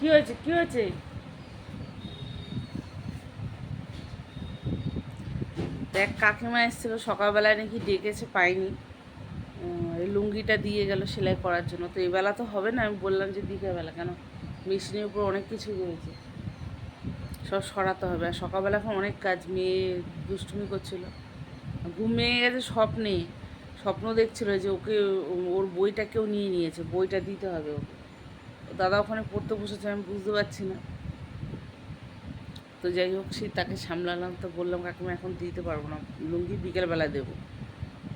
কি হয়েছে? কি হয়েছে? দেখ, কাকিমা এসেছিল, সকালবেলায় নাকি ডেকেছে, পাইনি। লুঙ্গিটা দিয়ে গেল সেলাই করার জন্য। তো এই বেলা তো হবে না, আমি বললাম যে বিকেলবেলা কেন? মেশিনের উপর অনেক কিছু রয়েছে। সব সরাতে হবে। আর সকালবেলা এখন অনেক কাজ, মেয়ে দুষ্টুমি করছিল। ঘুম ভেঙে গেছে স্বপ্নে। স্বপ্ন দেখছিল যে ওকে, ওর বইটা কেউ নিয়ে নিয়েছে, বইটা দিতে হবে ওকে। দাদা ওখানে পড়তে বসেছে, আমি বুঝতে পারছি না। তো যাই হোক সে তাকে সামলালাম, তো বললাম, কাকিমা, এখন দিতে পারব না, লুঙ্গি বিকেলবেলা দেবো।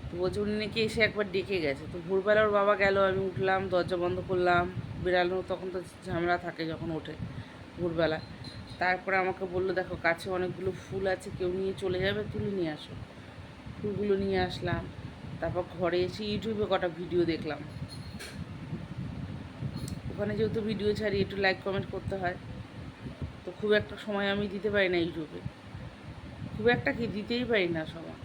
তো বলছে, উনি নাকি এসে একবার ডেকে গেছে। তো ভোরবেলা ওর বাবা গেল, আমি উঠলাম, দরজা বন্ধ করলাম বেরালো তখন তো ঝামেলা থাকে যখন ওঠে ভোরবেলা। তারপরে আমাকে বলল, দেখো, কাছে অনেকগুলো ফুল আছে, কেউ নিয়ে চলে যাবে, তুলে নিয়ে আসো। ফুলগুলো নিয়ে আসলাম, তারপর ঘরে এসে ইউটিউবে কটা ভিডিও দেখলাম। ওখানে যেহেতু ভিডিও ছাড়ি, একটু লাইক কমেন্ট করতে হয়। তো খুব একটা সময় আমি দিতে পারি না ইউটিউবে। খুব একটা কি দিতেই পারি না সময়।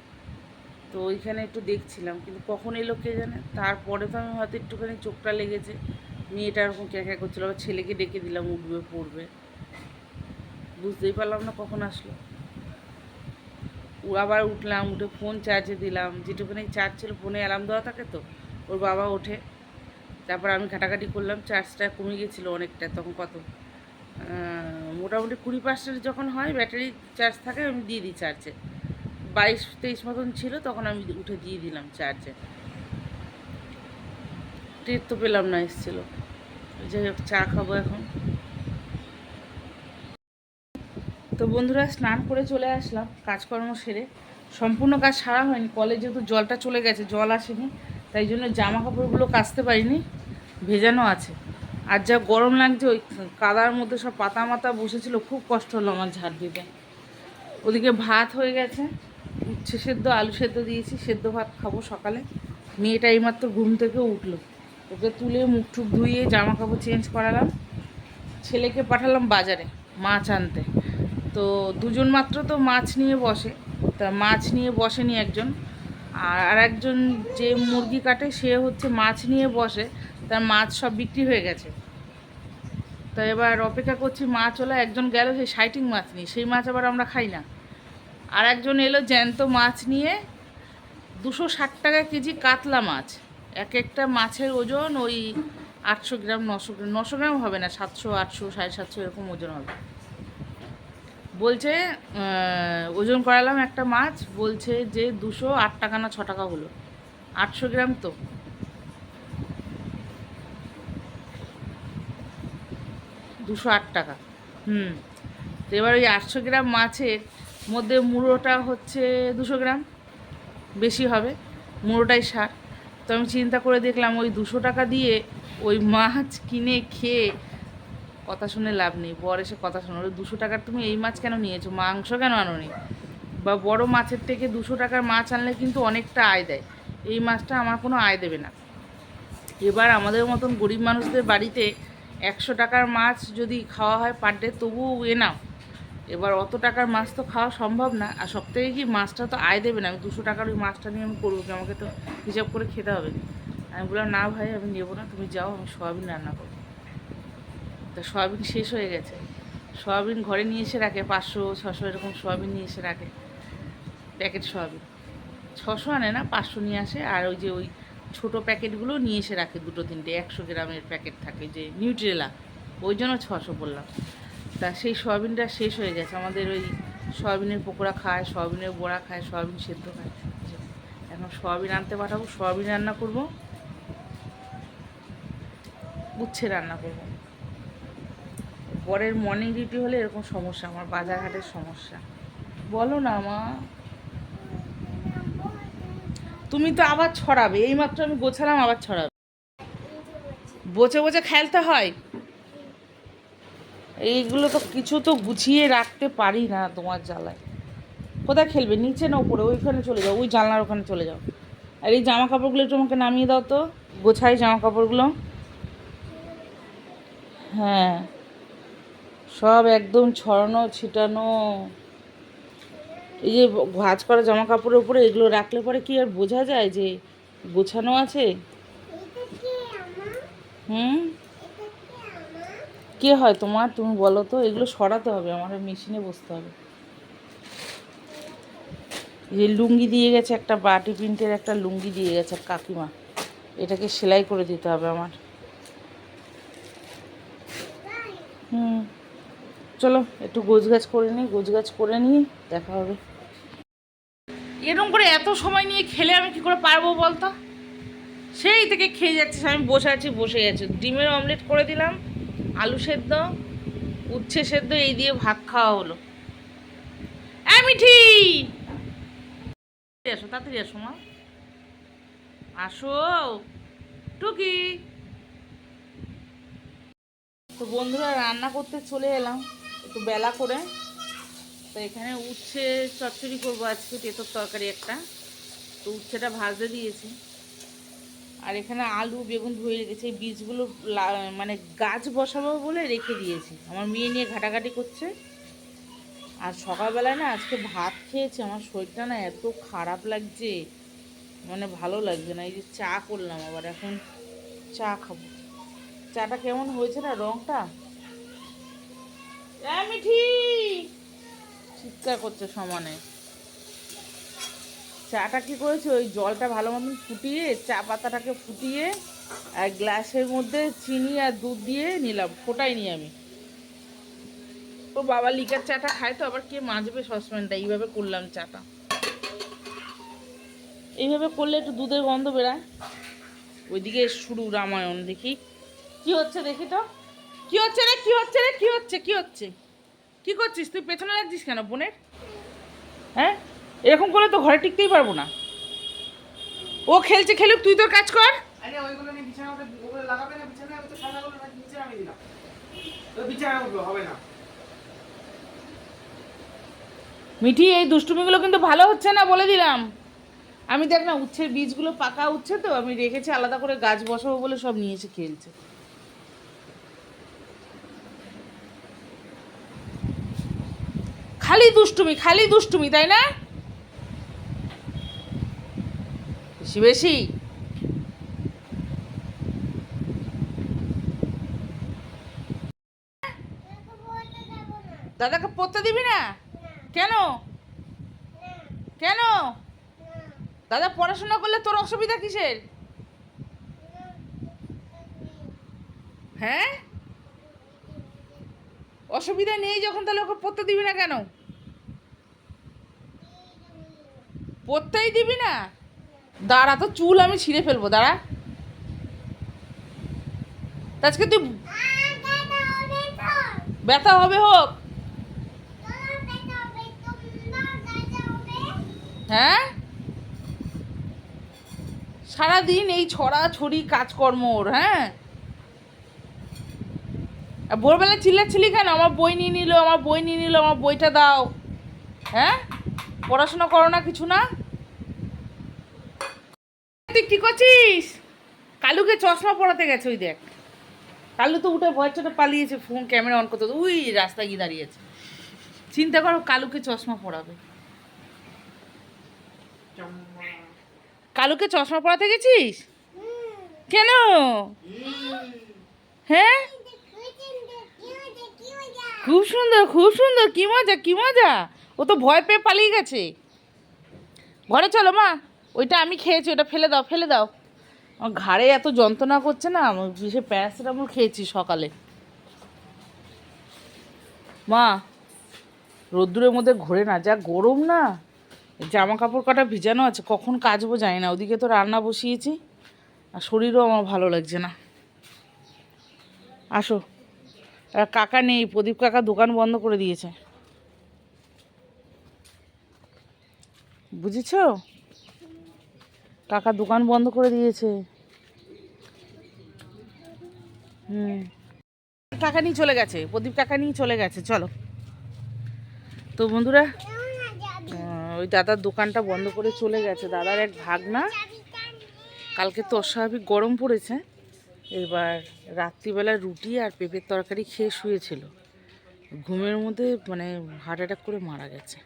তো ওইখানে একটু দেখছিলাম, কিন্তু কখন এলো কে জানে? তারপরে তো আমি হয়তো একটুখানি চোখটা লেগেছে। মেয়েটা এরকম ক্যাঁকা করছিল, আবার ছেলেকে ডেকে দিলাম, উঠবে, পড়বে। বুঝতেই পারলাম না কখন আসলো। আবার উঠলাম, উঠে ফোন চার্জে দিলাম। যেটুকুনি চার্জ ছিল ফোনে অ্যালার্ম দেওয়া থাকে তো? ওর বাবা ওঠে। তারপর আমি ঘাটাঘাটি করলাম, চার্জটা কমে গেছিল অনেকটা তখন কত? মোটামুটি কুড়ি পার্সেন্ট যখন হয় ব্যাটারি চার্জ থাকে আমি দিয়ে দিই চার্জে। বাইশ তেইশ মতন ছিল তখন আমি উঠে দিয়ে দিলাম চার্জে। টের তো পেলাম না, এসেছিল। যাই হোক, চা খাব এখন। তো বন্ধুরা, স্নান করে চলে আসলাম, কাজকর্ম সেরে। সম্পূর্ণ কাজ সারা হয়নি কলে যেহেতু জলটা চলে গেছে, জল আসেনি, তাই জন্য জামা কাপড়গুলো কাচতে পারিনি। ভেজানো আছে। আর যা গরম লাগছে, ওই কাদার মধ্যে সব পাতা মাতা বসেছিল, খুব কষ্ট হলো আমার ঝাড় দিতে। ওদিকে ভাত হয়ে গেছে, উচ্ছে সেদ্ধ, আলু সেদ্ধ দিয়েছি, সেদ্ধ ভাত খাব সকালে। মেয়েটা এইমাত্র ঘুম থেকে উঠল। ওকে তুলে মুখ টুক ধুয়ে জামা কাপড় চেঞ্জ করালাম। ছেলেকে পাঠালাম বাজারে মাছ আনতে। তো দুজন মাত্র তো মাছ নিয়ে বসে, তা মাছ নিয়ে বসেনি একজন। আর একজন যে মুরগি কাটে, সে হচ্ছে মাছ নিয়ে বসে। তার মাছ সব বিক্রি হয়ে গেছে। তো এবার অপেক্ষা করছি মাছ হলো একজন গেল, সেই সাইটিং মাছ নিয়ে। সেই মাছ আবার আমরা খাই না। আর একজন এলো জ্যান্ত মাছ নিয়ে, দুশো ষাট টাকা কেজি কাতলা মাছ। এক একটা মাছের ওজন ওই আটশো গ্রাম, নশো গ্রাম নশো গ্রাম হবে না, সাতশো, আটশো, সাড়ে সাতশো এরকম ওজন হবে। বলছে ওজন করালাম একটা মাছ, বলছে যে দুশো আট টাকা না ছ টাকা হলো। আটশো গ্রাম তো। দুশো আট টাকা। হুম। তো এবার ওই আটশো গ্রাম মাছের মধ্যে মুড়োটা হচ্ছে দুশো গ্রাম। বেশি হবে, মুড়োটাই সার তো আমি চিন্তা করে দেখলাম ওই দুশো টাকা দিয়ে ওই মাছ কিনে খেয়ে কথা শুনে লাভ নেই। বর এসে কথা শোনো ওই দুশো টাকার তুমি এই মাছ কেন নিয়েছো? মাংস কেন আনোনি? বা বড় মাছের থেকে দুশো টাকার মাছ আনলে কিন্তু অনেকটা আয় দেয়। এই মাছটা আমার কোনো আয় দেবে না। এবার আমাদের মতন গরিব মানুষদের বাড়িতে একশো টাকার মাছ যদি খাওয়া হয় পার ডে তবুও এ নাও এবার অত টাকার মাছ তো খাওয়া সম্ভব না। আর সব থেকে কি মাছটা তো আয় দেবে না? আমি দুশো টাকার ওই মাছটা নিয়ে আমি করব কি? আমাকে তো হিসাব করে খেতে হবে। আমি বললাম, না ভাই, আমি নেব না। তুমি যাও, আমি সয়াবিন রান্না করব। তা সয়াবিন শেষ হয়ে গেছে। সয়াবিন ঘরে নিয়ে এসে রাখে, পাঁচশো, ছশো এরকম সয়াবিন নিয়ে এসে রাখে। Packet soybean. ছশো আনে না, পাঁচশো নিয়ে আসে। আর ওই যে ওই ছোটো প্যাকেটগুলো নিয়ে এসে রাখে দুটো তিনটে, একশো গ্রামের প্যাকেট থাকে যে নিউট্রেলা, ওই জন্য ছশো বললাম। তা সেই সয়াবিনটা শেষ হয়ে গেছে। আমাদের ওই সয়াবিনের পকোড়া খায়, সয়াবিনের বড়া খায়, সয়াবিন সেদ্ধ খায়। এখন সয়াবিন আনতে পাঠাবো, সয়াবিন রান্না করব। উচ্ছে রান্না করব। পরের মর্নিং ডিউটি হলে এরকম সমস্যা, আমার বাজারঘাটের সমস্যা। বলো না মা। তুমি তো আবার ছড়াবে, এইমাত্র আমি গোছালাম, আবার ছড়াবে। বচে বচে খেলতে হয়। এইগুলো তো কিছু তো গুছিয়ে রাখতে পারি না তোমার জ্বালায়। কোথায় খেলবে? নিচে না উপরে? ওইখানে চলে যাও, ওই জানলার ওখানে চলে যাও। আর এই জামা কাপড়গুলো একটু আমাকে নামিয়ে দাও তো, গোছাই জামা কাপড়গুলো হ্যাঁ সব একদম ছড়ানো, ছিটানো। এই যে ভাঁজ করা জামা কাপড়ের উপরে এগুলো রাখলে পরে কি আর বোঝা যায় যে গোছানো আছে? হুম? কে হয় তোমার? তুমি বলো তো, এগুলো সরাতে হবে, আমার মেশিনে বসতে হবে। যে লুঙ্গি দিয়ে গেছে একটা, বাটি প্রিন্টের একটা লুঙ্গি দিয়ে গেছে কাকিমা। এটাকে সেলাই করে দিতে হবে আমার। হুম। চলো, একটু গোছগাছ করে নিই, গোছগাছ করে নিই দেখা হবে। এরকম করে এত সময় নিয়ে খেলে আমি কি করে পারব বলতো? সেই থেকে খেয়ে যাচ্ছিস, আমি বসে আছি বসে আছি। ডিমের অমলেট করে দিলাম, আলু সেদ্ধ, উচ্ছে সেদ্ধ, এই দিয়ে ভাত খাওয়া হলো। এসো তাড়াতাড়ি এসো মা। আসো তো বন্ধুরা, রান্না করতে চলে এলাম। একটু বেলা করে। তো এখানে উচ্ছে চচ্চড়ি করব আজকে, তেঁতর তরকারি একটা। তো উচ্ছেটা ভাজতে দিয়েছি। আর এখানে আলু, বেগুন ধুয়ে রেখেছি। এই বীজগুলো মানে গাছ বসাবো বলে রেখে দিয়েছি। আমার মেয়ে নিয়ে ঘাটাঘাটি করছে। আর সকালবেলায় না আজকে ভাত খেয়েছে। আমার শরীরটা না এত খারাপ লাগছে। মানে ভালো লাগছে না। এই যে চা করলাম আবার, এখন চা খাব। চাটা কেমন হয়েছে না এ মিঠি চিৎকার করছে সমানে। চাটা কি করেছে? ওই জলটা ভালো মতন ফুটিয়ে, চা পাতাটাকে ফুটিয়ে, আর গ্লাসের মধ্যে চিনি আর দুধ দিয়ে নিলাম। ফোটাই নি আমি। ও বাবা, লিকার চাটা খায় তো, আবার কে মাজবে সসপ্যানটা? এইভাবে করলাম চাটা। এইভাবে করলে একটু দুধের গন্ধ বেরায়। ওইদিকে শুরু রামায়ণ, দেখি। কি হচ্ছে দেখি তো? কি হচ্ছে রে? কি হচ্ছে রে? কি হচ্ছে? কি হচ্ছে? কি করছিস? তুই পেছনে লাগছিস কেন বোনের? হ্যাঁ? এরকম করলে তো ঘরে টিকতেই পারব না। ও খেলছে খেলুক তুই তোর কাজ কর। মিঠি এই দুষ্টুমিগুলো কিন্তু ভালো হচ্ছে না বলে দিলাম। আমি দেখ না উচ্ছের বীজগুলো পাকা উচ্ছে তো আমি রেখেছি আলাদা করে গাছ বসাবো বলে সব নিয়ে এসে খেলছে। খালি দুষ্টুমি খালি দুষ্টুমি, তাই না? বেশি বেশি। দাদাকে পড়তে দিবি না? কেন? কেন? দাদা পড়াশোনা করলে তোর অসুবিধা কিসের? হ্যাঁ? অসুবিধা নেই যখন, তাহলে ওকে পড়তে দিবি না কেন? পড়তেই দিবি না। দাঁড়া তো চুল আমি ছিঁড়ে ফেলব, দাঁড়া। আজকে তুই ব্যথা হবে হোক। হ্যাঁ? সারাদিন এই ছড়া ছড়ি কাজকর্ম ওর হ্যাঁ? ভোরবেলা চিল্লাচ্ছিলি কেন? আমার বই নিয়ে নিল, আমার বই নিয়ে নিল, আমার বইটা দাও। হ্যাঁ? পড়াশোনা করো না, কিছু না। তুই কি করছিস? কালুকে চশমা পড়াতে গেছে, ওই দেখ। কালু তো উঠে ভয় চটে পালিয়েছে ফোন ক্যামেরা অন করতে ওই রাস্তায় গিয়ে দাঁড়িয়েছে। চিন্তা করো কালুকে চশমা পড়াবে কালুকে চশমা পড়াতে গেছিস? কেন? হ্যাঁ? খুব সুন্দর খুব সুন্দর, কি মজা কি মজা। ও তো ভয় পেয়ে পালিয়ে গেছে। ঘরে চলো মা, ওইটা আমি খেয়েছি, ওটা ফেলে দাও ফেলে দাও। আমার ঘাড়ে এত যন্ত্রণা করছে না সে প্যারাসিটামল খেয়েছি সকালে। মা, রোদ্দুরের মধ্যে ঘোরে না, যা গরম না জামা কাপড় কাটা ভিজানো আছে, কখন কাচবো জানি না, ওদিকে তো রান্না বসিয়েছি, আর শরীরও আমার ভালো লাগছে না। আসো কাকা নেই, প্রদীপ কাকা দোকান বন্ধ করে দিয়েছে। বুঝেছ? কাকা দোকান বন্ধ করে দিয়েছে। হুম। কাকা নিয়ে চলে গেছে, প্রদীপ কাকা নিয়ে চলে গেছে, চলো। তো বন্ধুরা ওই দাদার দোকানটা বন্ধ করে চলে গেছে, দাদার এক ভাগনা। কালকে তো অস্বাভাবিক গরম পড়েছে, এবার রাত্রিবেলা রুটি আর পেঁপের তরকারি খেয়ে শুয়েছিল। ঘুমের মধ্যে মানে হার্ট অ্যাটাক করে মারা গেছে।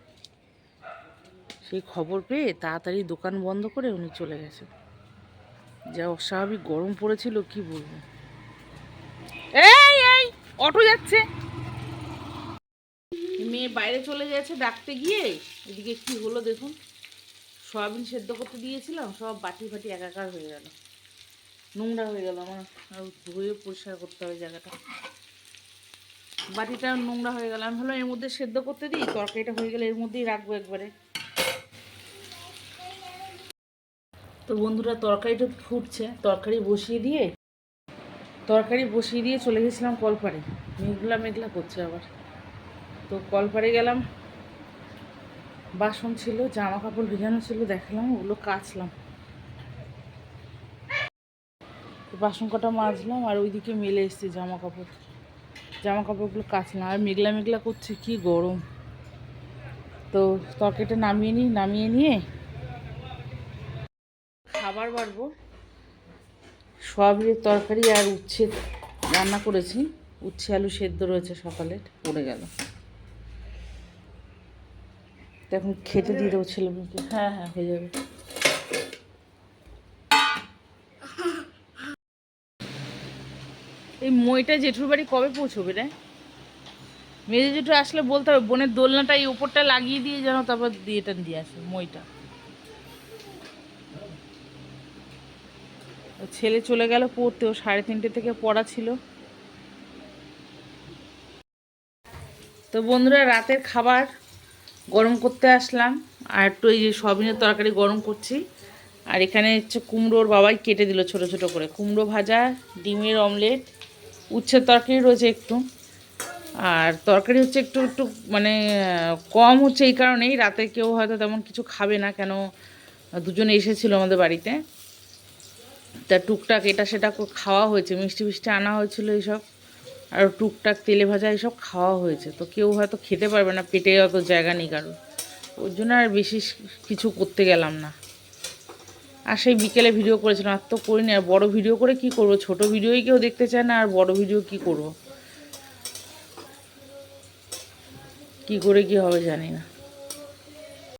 সেই খবর পেয়ে তাড়াতাড়ি দোকান বন্ধ করে উনি চলে গেছে যা অস্বাভাবিক গরম পড়েছিল, কি বলব? এই এই, অটো যাচ্ছে। মেয়ে বাইরে চলে গেছে ডাকতে গিয়ে। এদিকে কি হলো দেখুন। সয়াবিন সেদ্ধ করতে দিয়েছিলাম, সব বাটি ফাটি একাকার হয়ে গেল। নোংরা হয়ে গেল আমার, আর ধুয়ে পরিষ্কার করতে হবে জায়গাটা। বাটিটা নোংরা হয়ে গেল। আমি ভাবলাম এর মধ্যে সেদ্ধ করতে দিই, তরকারিটা হয়ে গেলে এর মধ্যেই রাখব একবারে। তো বন্ধুরা তরকারিটা ফুটছে, তরকারি বসিয়ে দিয়ে, তরকারি বসিয়ে দিয়ে চলে গেছিলাম কলপাড়ে। মেঘলা মেঘলা করছে আবার। তো কলপাড়ে গেলাম, বাসন ছিল জামা কাপড় ভিজানো ছিল, দেখালাম, ওগুলো কাচলাম। বাসন কটা মাজলাম আর ওইদিকে মেলে এসছে জামা কাপড় জামা কাপড়গুলো কাচলাম। আর মেঘলা মেঘলা করছে, কি গরম। তো তরকারিটা নামিয়ে নিই, নামিয়ে নিয়ে খাবার বাড়বো। সয়াবিনের তরকারি আর উচ্ছে রান্না করেছি। উচ্ছে, আলু সেদ্ধ রয়েছে সকালে, পড়ে গেল। এখন খেতে দিয়ে দেবো ছেলে মেয়েকে। হ্যাঁ হ্যাঁ হয়ে যাবে। এই মইটা জেঠুর বাড়ি কবে পৌঁছবে রে? মেজে জেঠু আসলে বলতে হবে, বোনের দোলনাটা এই উপরটা লাগিয়ে দিয়ে যেন তারপর দিয়ে এটা দিয়ে আসে মইটা। ও ছেলে চলে গেল পড়তে, ও সাড়ে তিনটে থেকে পড়া ছিল। তো বন্ধুরা, রাতের খাবার গরম করতে আসলাম, আর একটু এই যে সয়াবিনের তরকারি গরম করছি। আর এখানে হচ্ছে কুমড়োর বাবাই কেটে দিল ছোট ছোট করে। কুমড়ো ভাজা, ডিমের অমলেট, উচ্ছের তরকারি রয়েছে একটু। আর তরকারি হচ্ছে একটু একটু মানে কম হচ্ছে এই কারণেই। রাতে কেউ হয়তো তেমন কিছু খাবে না, কেন দুজনে এসেছিল আমাদের বাড়িতে। তা টুকটাক এটা সেটা খাওয়া হয়েছে, মিষ্টি মিষ্টি আনা হয়েছিল এইসব, আর টুকটাক তেলে ভাজা এসব খাওয়া হয়েছে। তো কেউ হয়তো খেতে পারবে না, পেটে অত জায়গা নেই কারোর। ওর জন্য আর বেশি কিছু করতে গেলাম না। আর সেই বিকেলে ভিডিও করেছিলাম আর তো করিনি। আর বড়ো ভিডিও করে কি করব? ছোট ভিডিওই কেউ দেখতে চায় না, আর বড় ভিডিও কি করব? কি করে কি হবে জানি না।